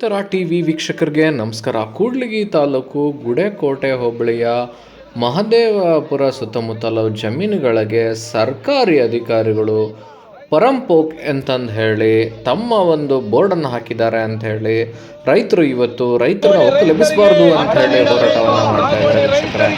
ತರ ಟಿವಿ ವೀಕ್ಷಕರಿಗೆ ನಮಸ್ಕಾರ. ಕೂಡ್ಲಿಗಿ ತಾಲೂಕು ಗುಡೆಕೋಟೆ ಹೋಬಳಿಯ ಮಹದೇವಪುರ ಸುತ್ತಮುತ್ತಲ ಜಮೀನುಗಳಿಗೆ ಸರ್ಕಾರಿ ಅಧಿಕಾರಿಗಳು ಪರಂಪೋಕ್ ಅಂತಂದು ಹೇಳಿ ತಮ್ಮ ಒಂದು ಬೋರ್ಡನ್ನು ಹಾಕಿದ್ದಾರೆ ಅಂತ ಹೇಳಿ ರೈತರು ಇವತ್ತು ರೈತರನ್ನ ಲಭಿಸಬಾರ್ದು ಅಂತ ಹೇಳಿ ಹೋರಾಟವನ್ನು ಮಾಡ್ತಾ ಇದ್ದಾರೆ ವೀಕ್ಷಕರೇ.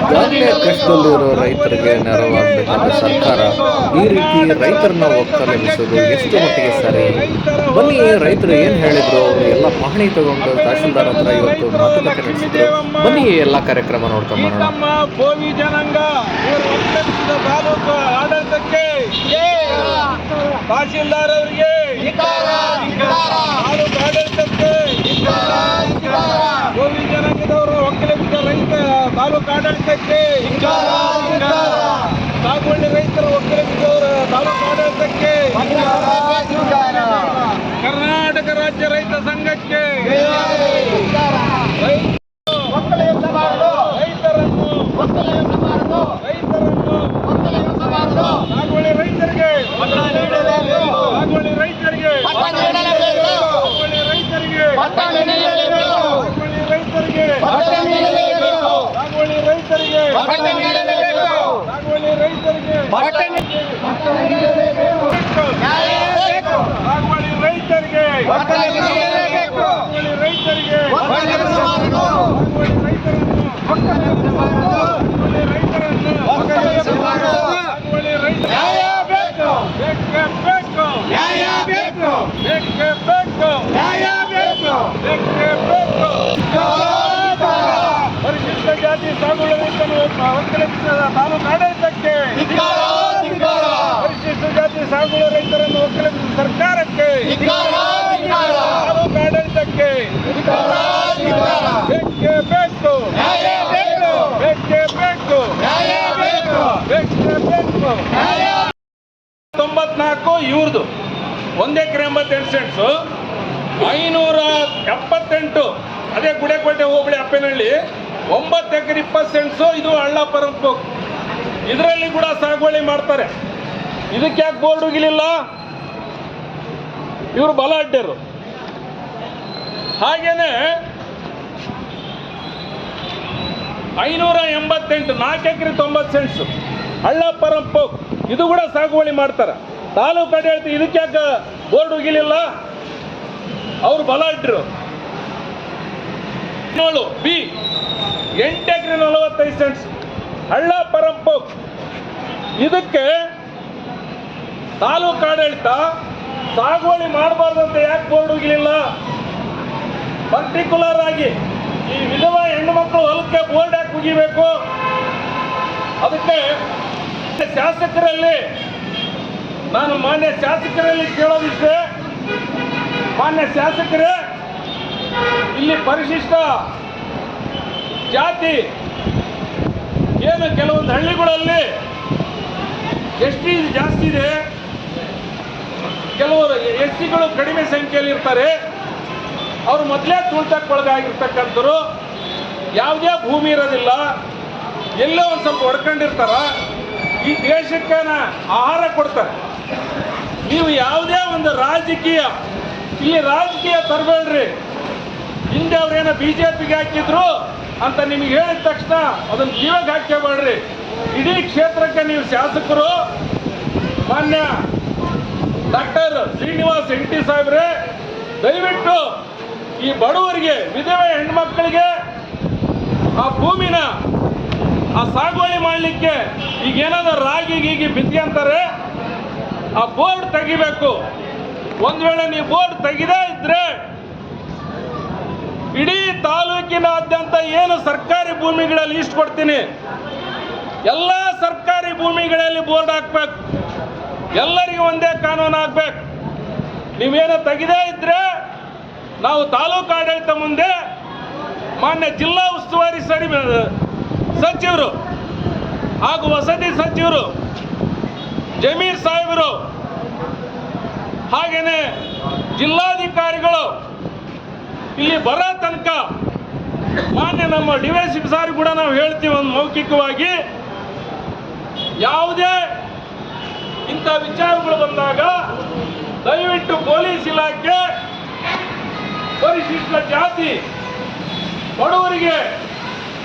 ಈಗಾಗಲೇ ಕಷ್ಟದಲ್ಲಿರೋ ರೈತರಿಗೆ ನೆರವಾಗಬೇಕಾದ ಸರ್ಕಾರ ಈ ರೀತಿ ರೈತರನ್ನ ಒಕ್ಕಲೆಬ್ಬಿಸೋದು ಎಷ್ಟು ಮಟ್ಟಿಗೆ ಸರಿ? ಬನ್ನಿ, ರೈತರು ಏನು ಹೇಳಿದ್ರು? ಅವರು ಎಲ್ಲ ಪಹಣಿ ತಗೊಂಡು ತಹಶೀಲ್ದಾರ್ ಹತ್ರ ಇವತ್ತು ಮಾತುಕತೆ ನಡೆಸಿದ್ರು. ಬನ್ನಿ, ಎಲ್ಲ ಕಾರ್ಯಕ್ರಮ ನೋಡ್ಕೊಂಡ್ ಬರೋಣ. ನಮ್ಮ ಭೋವಿ ಜನಾಂಗ ಇವರು ಒಕ್ಕಲಿಸಿದ ತಾಲೂಕು ಆಡಳಿತಕ್ಕೆ ತಹಶೀಲ್ದಾರ್ ಅವರಿಗೆ ತಾಲೂಕು ಆಡಳಿತಕ್ಕೆ ಭೋವಿ ಜನಾಂಗದವರು ಒಕ್ಕಲಿಸಿದ ರೈತ ತಾಲೂಕು ಆಡಳಿತಕ್ಕೆ ಸಾಗುವಳ್ಳಿ ರೈತರು ಒಕ್ಕಲಿಸಿದವರು ತಾಲೂಕು ಆಡಳಿತಕ್ಕೆ ಕರ್ನಾಟಕ ರಾಜ್ಯ ರೈತ ಸಂಘಕ್ಕೆ ತಾಲೂಕು ಆಡಳಿತಕ್ಕೆ ಪರಿಶಿಷ್ಟ ಜಾತಿ ಸಾಗುವ ರೈತರನ್ನು ಒಕ್ಕಲಿಸಿದ ಸರ್ಕಾರಕ್ಕೆ. ತಾಲೂಕು ಆಡಳಿತಕ್ಕೆ ಬೇಕೇ ಬೇಕು. ಬೇಕೇ. ಬೇಕು ಬೇಕೇ. ಬೇಕು. ತೊಂಬತ್ನಾಲ್ಕು ಇವ್ರದ್ದು ಒಂದು ಎಕರೆ ಎಂಬತ್ತೆಂಟು ಸೆಂಟ್ಸು. ಐನೂರ ಎಪ್ಪತ್ತೆಂಟು. ಅದೇ ಗುಡೇಕೋಟೆ ಹೋಬಳಿ ಅಪ್ಪನಹಳ್ಳಿ. ಒಂಬತ್ತು ಎಕರೆ ಇಪ್ಪತ್ತು ಸೆಂಟ್ಸು. ಇದು ಹಳ್ಳ ಪರಂಪು ಇದರಲ್ಲಿ ಕೂಡ ಸಾಗುವಳಿ ಮಾಡ್ತಾರೆ. ಇದಕ್ಕೆ ಯಾಕೆ ಬೋರ್ಡ್ ಹೋಗಿಲಿಲ್ಲ? ಇವರು ಅಡ್ಡರು ಹಾಗೇನೆ ಐನೂರ ಎಂಬತ್ತೆಂಟು, ನಾಲ್ಕು ಎಕರೆ ತೊಂಬತ್ತು ಸೆಂಟ್ಸು ಹಳ್ಳ ಇದು ಕೂಡ ಸಾಗುವಳಿ ಮಾಡ್ತಾರೆ. ತಾಲೂಕು ಆಡಳಿತ ಇದಕ್ಕೆ ಯಾಕೆ ಬೋರ್ಡ್ ಹೋಗಿಲಿಲ್ಲ? ಅವರು ಬಲ ಅಡ್ಡರು ಬಿ, ಎಂಟು ಎಕರೆ ನಲವತ್ತೈದು ಸೆಂಟ್ಸ್. ಪರಂಪು. ಇದಕ್ಕೆ ತಾಲೂಕು ಆಡಳಿತ ಸಾಗುವಳಿ ಮಾಡಬಾರ್ದಂತ ಯಾಕೆ ಬೋರ್ಡ್ ಹೋಗಲಿಲ್ಲ? ಪರ್ಟಿಕ್ಯುಲರ್ ಆಗಿ ಈ ವಿಧವಾ ಹೆಣ್ಣು ಮಕ್ಕಳು ಹೊಲಕ್ಕೆ ಬೋರ್ಡ್ ಯಾಕೆ ಮುಗಿಬೇಕು. ಅದಕ್ಕೆ ಶಾಸಕರಲ್ಲಿ ನಾನು ಮಾನ್ಯ ಶಾಸಕರಲ್ಲಿ ಕೇಳೋದಿಷ್ಟೇ. ಮಾನ್ಯ ಶಾಸಕರೇ, ಇಲ್ಲಿ ಪರಿಶಿಷ್ಟ ಜಾತಿ ಏನು ಕೆಲವೊಂದು ಹಳ್ಳಿಗಳಲ್ಲಿ ಎಸ್ ಟಿ ಜಾಸ್ತಿ ಇದೆ. ಕೆಲವರು ಎಸ್ ಸಿಗಳು ಕಡಿಮೆ ಸಂಖ್ಯೆಯಲ್ಲಿ ಇರ್ತಾರೆ. ಅವರು ಮೊದಲೇ ತುಳಿತಕ್ಕೆ ಒಳಗಾಗಿರ್ತಕ್ಕಂಥವ್ರು ಯಾವುದೇ ಭೂಮಿ ಇರೋದಿಲ್ಲ. ಎಲ್ಲೋ ಒಂದು ಸ್ವಲ್ಪ ಹೊಡ್ಕೊಂಡಿರ್ತಾರ. ಈ ದೇಶಕ್ಕೆ ಆಹಾರ ಕೊಡ್ತಾರೆ. ನೀವು ಯಾವುದೇ ಒಂದು ರಾಜಕೀಯ, ಇಲ್ಲಿ ರಾಜಕೀಯ ತರಬೇಡ್ರಿ. ಹಿಂದೆ ಅವ್ರೇನೋ ಬಿ ಜೆ ಪಿಗೆ ಹಾಕಿದ್ರು ಅಂತ ನಿಮಗೆ ಹೇಳಿದ ತಕ್ಷಣ ಅದನ್ನು ಜೀವಕ್ಕೆ ಹಾಕ್ಕೋಬೇಡ್ರಿ ಇಡೀ ಕ್ಷೇತ್ರಕ್ಕೆ ನೀವು ಶಾಸಕರು, ಮಾನ್ಯ ಡಾಕ್ಟರ್ ಶ್ರೀನಿವಾಸ್ ಎನ್ ಟಿ ಸಾಹೇಬ್ರೆ, ದಯವಿಟ್ಟು ಈ ಬಡವರಿಗೆ, ವಿಧವೆ ಹೆಣ್ಮಕ್ಳಿಗೆ ಆ ಭೂಮಿನ ಆ ಸಾಗುವಳಿ ಮಾಡಲಿಕ್ಕೆ ಈಗ ಏನಾದ್ರು ರಾಗಿ, ಗೀಗಿ ಬಿತ್ತಿ ಅಂತಾರೆ. ಆ ಬೋರ್ಡ್ ತೆಗಿಬೇಕು. ಒಂದ್ ವೇಳೆ ನೀವು ಬೋರ್ಡ್ ತೆಗಿದೇ ಇದ್ರೆ ಇಡೀ ತಾಲೂಕಿನಾದ್ಯಂತ ಏನು ಸರ್ಕಾರಿ ಭೂಮಿಗಳಲ್ಲಿ ಇಷ್ಟು ಕೊಡ್ತೀನಿ? ಎಲ್ಲ ಸರ್ಕಾರಿ ಭೂಮಿಗಳಲ್ಲಿ ಬೋರ್ಡ್ ಹಾಕ್ಬೇಕು. ಎಲ್ಲರಿಗೂ ಒಂದೇ ಕಾನೂನು ಆಗ್ಬೇಕು ನೀವೇನು ತೆಗೆದೇ ಇದ್ರೆ ನಾವು ತಾಲೂಕು ಆಡಳಿತ ಮುಂದೆ ಮಾನ್ಯ ಜಿಲ್ಲಾ ಉಸ್ತುವಾರಿ ಸರಿ, ಸಚಿವರು ಹಾಗೂ ವಸತಿ ಸಚಿವರು, ಜಮೀರ್ ಸಾಹೇಬರು, ಹಾಗೇನೆ ಜಿಲ್ಲಾಧಿಕಾರಿಗಳು ಇಲ್ಲಿ ಬರೋ ತನಕ ಮಾನ್ಯ ನಮ್ಮ ಡಿ ವೈ ಸಾರಿ ಕೂಡ ನಾವು ಹೇಳ್ತೀವಿ ಒಂದು ಮೌಖಿಕವಾಗಿ. ಯಾವುದೇ ಇಂಥ ವಿಚಾರಗಳು ಬಂದಾಗ ದಯವಿಟ್ಟು ಪೊಲೀಸ್ ಇಲಾಖೆ, ಪರಿಶಿಷ್ಟ ಜಾತಿ, ಬಡವರಿಗೆ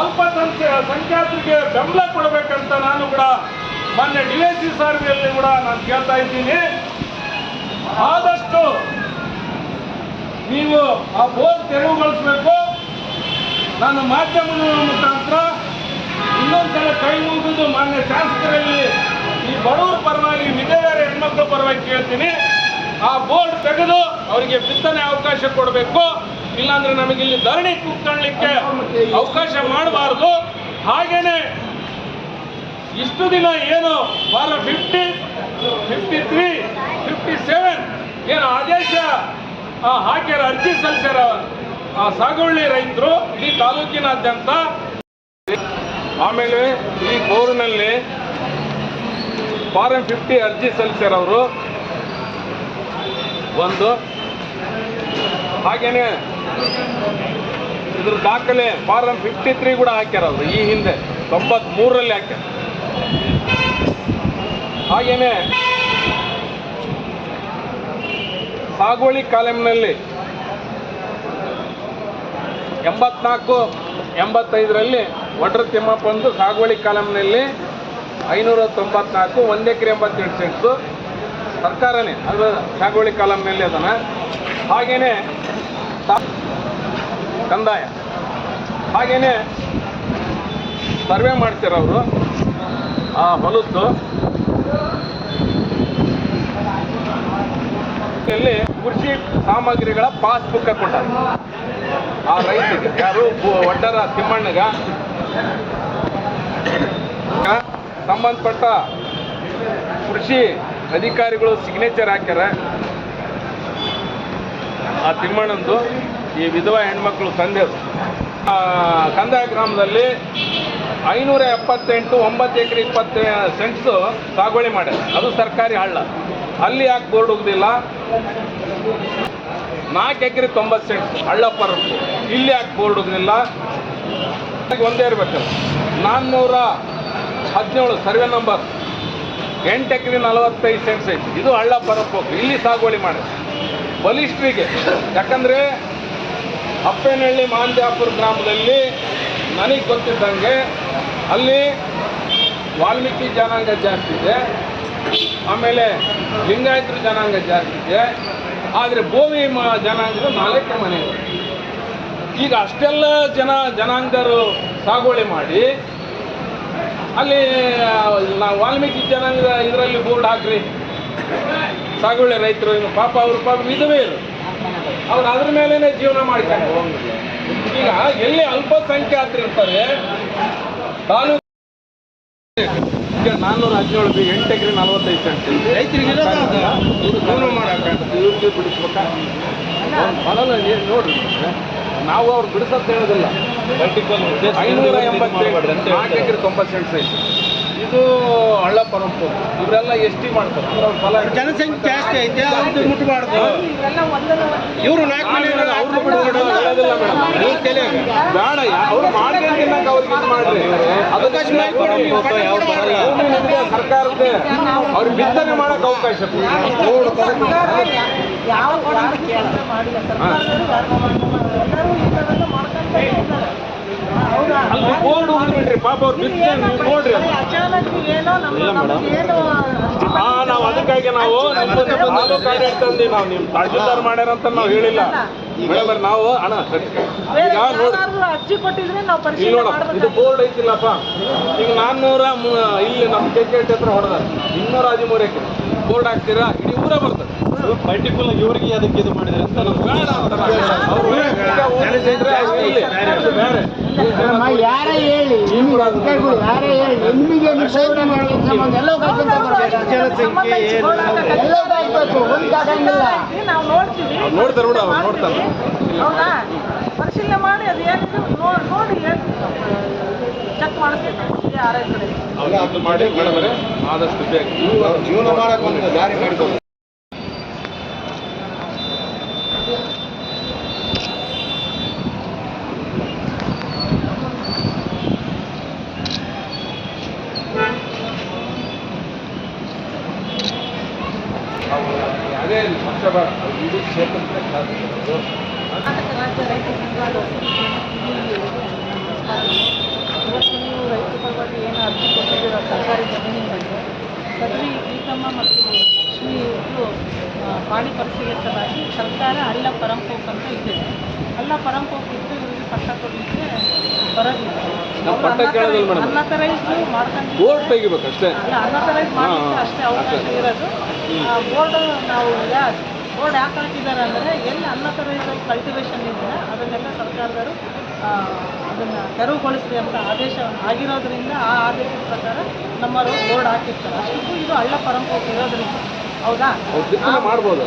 ಅಲ್ಪಸಂಖ್ಯೆ, ಸಂಖ್ಯಾತರಿಗೆ ಬೆಂಬಲ ಕೊಡಬೇಕಂತ ನಾನು ಕೂಡ ಮೊನ್ನೆ ಡಿ ವೈ ಕೂಡ ನಾನು ಕೇಳ್ತಾ ಇದ್ದೀನಿ. ಆದಷ್ಟು ನೀವು ಆ ಬೋರ್ಡ್ ತೆರವುಗೊಳಿಸಬೇಕು ನಾನು ಮಾಧ್ಯಮದ ಮುಖಾಂತರ ಇನ್ನೊಂದ್ಸಲ ಕೈ ಮುಗಿದು ಮಾನ್ಯ ಶಾಸಕರಲ್ಲಿ ಈ ಬಡವರ ಪರವಾಗಿ, ವಿಧವೆಯರ ಹೆಣ್ಮಕ್ಳ ಪರವಾಗಿ ಕೇಳ್ತೀನಿ. ಆ ಬೋರ್ಡ್ ತೆಗೆದು ಅವರಿಗೆ ಬಿತ್ತನೆ ಅವಕಾಶ ಕೊಡಬೇಕು. ಇಲ್ಲಾಂದ್ರೆ ನಮಗೆ ಇಲ್ಲಿ ಧರಣಿ ಕೂತ್ಕೊಳ್ಳಿಕ್ಕೆ ಅವಕಾಶ ಮಾಡಬಾರ್ದು. ಹಾಗೇನೆ ಇಷ್ಟು ದಿನ ಏನು ವಾರ fifty fifty three fifty seven ಏನು ಆದೇಶ ಹಾಕ್ಯಾರ ಅರ್ಜಿ ಸಲ್ಲಿಸ್ಯಾರ ಆ ಸಾಗೊಳ್ಳಿ ರೈತರು ಈ ತಾಲೂಕಿನಾದ್ಯಂತ ಆಮೇಲೆ ಈ ಬೋರ್ನಲ್ಲಿ ಫಾರ್ಮ್ ಫಿಫ್ಟಿ ಅರ್ಜಿ ಸಲ್ಲಿಸ್ಯಾರ ಅವರು ಒಂದು. ಹಾಗೇನೆ ಇದ್ರ ದಾಖಲೆ ಫಾರ್ಮ್ ಫಿಫ್ಟಿ ತ್ರೀ ಕೂಡ ಹಾಕ್ಯಾರ ಅವರು ಈ ಹಿಂದೆ ತೊಂಬತ್ತ್ ಮೂರರಲ್ಲಿ ಹಾಕ್ಯಾರ. ಹಾಗೇನೆ ಸಾಗುವಳಿ ಕಾಲಂನಲ್ಲಿ ಎಂಬತ್ನಾಲ್ಕು, ಎಂಬತ್ತೈದರಲ್ಲಿ ಒಡ್ರ ತಿಮ್ಮಪ್ಪಂದು ಸಾಗುವಳಿ ಕಾಲಂನಲ್ಲಿ ಐನೂರ ತೊಂಬತ್ನಾಲ್ಕು ಒಂದು ಎಕರೆ ಎಂಬತ್ತೆರಡು ಸೆಂಟ್ಸು. ಸರ್ಕಾರನೇ, ಅದು ಸಾಗುವಳಿ ಕಾಲಂನಲ್ಲಿ ಅದನ್ನು. ಹಾಗೆಯೇ ಕಂದಾಯ. ಹಾಗೆಯೇ ಸರ್ವೆ ಮಾಡ್ತಿರೋರು ಆ ಹೊಲದ್ದು. ಇಲ್ಲಿ ಕೃಷಿ ಸಾಮಗ್ರಿಗಳ ಪಾಸ್ಬುಕ್ ಕೊಟ್ಟ ಆ ರೈತರಿಗೆ, ಯಾರು? ಒಡ್ಡರ ತಿಮ್ಮಣ್ಣಗ. ಸಂಬಂಧಪಟ್ಟ ಕೃಷಿ ಅಧಿಕಾರಿಗಳು ಸಿಗ್ನೇಚರ್ ಹಾಕ್ಯಾರ. ಆ ತಿಮ್ಮಣ್ಣಂದು, ಈ ವಿಧವಾ ಹೆಣ್ಮಕ್ಳು ತಂದೆಯವರು. ಕಂದಾಯ ಗ್ರಾಮದಲ್ಲಿ ಐನೂರ ಎಪ್ಪತ್ತೆಂಟು, ಒಂಬತ್ತು ಎಕರೆ ಇಪ್ಪತ್ತು ಸೆಂಟ್ಸು ಸಾಗುವಳಿ ಮಾಡ್ಯಾರ. ಅದು ಸರ್ಕಾರಿ ಹಳ್ಳ. ಅಲ್ಲಿ ಯಾಕೆ ಬೋರ್ಡ್ ಹೋಗುದಿಲ್ಲ ನಾಲ್ಕು ಎಕರೆ ತೊಂಬತ್ತು ಸೆಂಟ್ ಹಳ್ಳಪ್ಪರ ಇಲ್ಲಿ ಯಾಕೆ ಬೋರ್ಡ್ ಹೋಗುದಿಲ್ಲ ಒಂದೇ ಇರಬೇಕು. ನಾನ್ನೂರ ಹದಿನೇಳು ಸರ್ವೆ ನಂಬರ್ ಎಂಟು ಎಕರೆ ನಲವತ್ತೈದು ಸೆಂಟ್ಸ್ ಐತಿ. ಇದು ಹಳ್ಳ ಇಲ್ಲಿ ಸಾಗುವಳಿ ಮಾಡಿ. ಬಲಿಷ್ಠರಿಗೆ. ಯಾಕಂದರೆ ಅಪ್ಪೇನಹಳ್ಳಿ ಮಾಂದ್ಯಾಪುರ ಗ್ರಾಮದಲ್ಲಿ ನನಗೆ ಗೊತ್ತಿದ್ದಂಗೆ ಅಲ್ಲಿ ವಾಲ್ಮೀಕಿ ಜನಾಂಗ ಜಾಸ್ತಿ ಇದೆ. ಆಮೇಲೆ ಲಿಂಗಾಯತರು ಜನಾಂಗ ಜಾಸ್ತಿ ಇದೆ. ಆದರೆ ಭೂಮಿ ಜನಾಂಗದ ನಾಲ್ಕು ಮನೆ ಈಗ ಅಷ್ಟೆಲ್ಲ ಜನ ಜನಾಂಗರು ಸಾಗುವಳಿ ಮಾಡಿ, ಅಲ್ಲಿ, ನಾವು ವಾಲ್ಮೀಕಿ ಜನಾಂಗದ ಇದರಲ್ಲಿ ಬೋರ್ಡ್ ಹಾಕ್ರಿ. ಸಾಗುವಳಿ ರೈತರು ಏನು ಪಾಪ ಅವರು ಪಾಪ ವಿಧವೇ ಇರು ಅವ್ರು ಅದ್ರ ಮೇಲೇ ಜೀವನ ಮಾಡ್ಕೊಂಡು ಈಗ ಎಲ್ಲಿ ಅಲ್ಪಸಂಖ್ಯಾತರು ಇರ್ತಾರೆ, ತಾಲೂಕು ಈಗ ನಾನ್ನೂರ ಹದಿನೇಳು ಬಿ ಎಂಟು ಎಕರೆ ನಲವತ್ತೈದು ಸೆಂಟ್ ರೈತರಿಗೆ ಇವ್ರಿಗೆ ಬಿಡಿಸ್ಬೇಕಾ? ಫಲನ ನೋಡ್ರಿ ನಾವು ಅವ್ರು ಬಿಡಿಸೋದು ಹೇಳೋದಿಲ್ಲ. ಐನೂರ ಎಂಬತ್ತೇಳು ನಾಲ್ಕು ಎಕರೆ ತೊಂಬತ್ತು ಸೆಂಟ್ಸ್ ಐತಿ ಇದು ಹಳ್ಳ ಪರಂಪು. ಇವರೆಲ್ಲ ಎಸ್ ಟಿ ಮಾಡ್ತಾರೆ. ಅವ್ರ ಫಲ ಜನಸಂಖ್ಯೆ ಜಾಸ್ತಿ ಐತೆ ಅವ್ರದ್ದು ಮುಟ್ಬಾರ್ದು. ಇವರು ನಾಲ್ಕು ಮನೆ ಅವ್ರು ಬಿಡೋದು ಹೇಳೋದಿಲ್ಲ ಮೇಡಮ್ ಬೇಡ ಅವ್ರು ಮಾಡ್ಕೊಂಡು ತಿನ್ನಕ್ಕೆ ಅವ್ರಿಗೆ ಇದು ಮಾಡ್ರಿ. ಅವಕಾಶ ಸರ್ಕಾರದ ಅವ್ರಿಗೆ ಬಿತ್ತನೆ ಮಾಡಕ್ಕೆ ಅವಕಾಶ ಯಾವ ಮಾಡಿಲ್ಲ. ಪಾಪ ಅವ್ರು ನೋಡ್ರಿ ಅಚಾನಕ್ ಏನೋ ನಮ್ಮ ಏನು ಹಾ ನಾವು ಅದಕ್ಕಾಗಿ ನಾವು ನಿಮ್ಮನ್ನ ತಾಲೂಕು ನಿಮ್ ತಹಸೀಲ್ದಾರ್ ನಾವು ನಿಮ್ಮ ತಹಶೀಲ್ದಾರ್ ಮಾಡ್ಯಾರಂತ ನಾವು ಹೇಳಿಲ್ಲ. ಮೇಡಮ್ ನಾವು ಅಣ್ಣ ಈಗ ನೋಡಿ ಯಾರಾದ್ರೂ ಅರ್ಜಿ ಕೊಟ್ಟಿದ್ರೆ ನಾವು ಇಲ್ಲಿ ನೋಡ ಇದು ಬೋರ್ಡ್ ಐತಿಲ್ಲಪ್ಪ. ಈಗ ನಾನ್ನೂರ ಮು- ಇಲ್ಲಿ ನಮ್ಮ ಕೆ ಕೆ ಹತ್ರ ಹೊಡೆದ ಇನ್ನೂರ ಹದಿಮೂರಕ್ಕೆ ಬೋರ್ಡ್ ಹಾಕ್ತೀರಾ? ಇಡೀ ಊರ ಬರ್ತದೆ. ಪರ್ಟಿಕ್ಯುಲರ್ ಇವರಿಗೆ ಅದಕ್ಕೆ ಇದು ಮಾಡಿದ್ರೆ ಅಂತ. ಯಾರೇ ಹೇಳಿ ನಿಮಗೆ ಯಾರೇ ಹೇಳಿ ನಿಮಗೆ ಸಂಬಂಧ ಎಲ್ಲೋ ಎಲ್ಲೋ ಕಾಯ್ಬೇಕು ನಾವು ನೋಡ್ತೀವಿ. ನೋಡ್ತಾರೆ ಬಿಡು, ಅವ್ರು ನೋಡ್ತಾರೆ. ಹೌದಾ? ಪರಿಶೀಲನೆ ಮಾಡಿ ಅದು ಏನಿದೆ ನೋಡಿ ನೋಡಿ ಚೆಕ್ ಮಾಡಿಸ್ಬೇಕು. ಯಾರೇ ಕಡೆ ಅವ್ರು ಇದು ಮಾಡಿ ಮೇಡಮ್ ಆದಷ್ಟು ಬೇಗ. ಜೀವನ ಮಾಡಕ್ಕೆ ಒಂದು ದಾರಿ ಮಾಡಿಕೊಡು ಅದೇ ರಾಜ್ಯ. ಇವತ್ತು ನೀವು ಪರವಾಗಿ ಏನು ಅರ್ಜಿ ಕೊಟ್ಟಿದ್ದೀರೋ ಸರ್ಕಾರಿ ಜಮೀನಿನ ಬಗ್ಗೆ ಸದರಿ ಮತ್ತು ಲಕ್ಷ್ಮಿ ಪರಿಶೀಲಿಸಲಾಗಿ ಸರ್ಕಾರ ಅಲ್ಲ ಪರಂಪೋಕ್ ಅಂತ ಇದೆ ಅಲ್ಲ ಪರಂಪೋಕ್ ಇದ್ದು ಇವರಿಗೆ ಪಟ್ಟ ಕೊಡಲಿಕ್ಕೆ ಬರೋದಿಲ್ಲ. ಅನ್ಅಥರೈಸ್ ಮಾಡ್ಕೊಂಡು ಅಲ್ಲ ಅನ್ಅಥರೈಸ್ ಮಾಡಲಿಕ್ಕೆ ಅಷ್ಟೇ ಅವಕಾಶ ಇರೋದು ಬೋರ್ಡ್ ನಾವು ಈಗ ಬೋರ್ಡ್ ಯಾಕೆ ಹಾಕಿದ್ದಾರೆ ಅಂದರೆ ಎಲ್ಲಿ ಅನ್ನ ಅನ್ಅಥರೈಸ್ ಕಲ್ಟಿವೇಷನ್ ಇದೆಯಾ ಅದನ್ನೆಲ್ಲ ಸರ್ಕಾರದವರು ಅದನ್ನು ತೆರವುಗೊಳಿಸ್ರಿ ಅಂತ ಆದೇಶ ಆಗಿರೋದ್ರಿಂದ ಆ ಆದೇಶದ ಪ್ರಕಾರ ನಮ್ಮವರು ಬೋರ್ಡ್ ಹಾಕಿರ್ತಾರೆ. ಅಷ್ಟಕ್ಕೂ ಇದು ಹಳ್ಳ ಪರಂಪರೆ ಇರೋದ್ರಿಂದ. ಹೌದಾ? ಮಾಡ್ಬೋದು.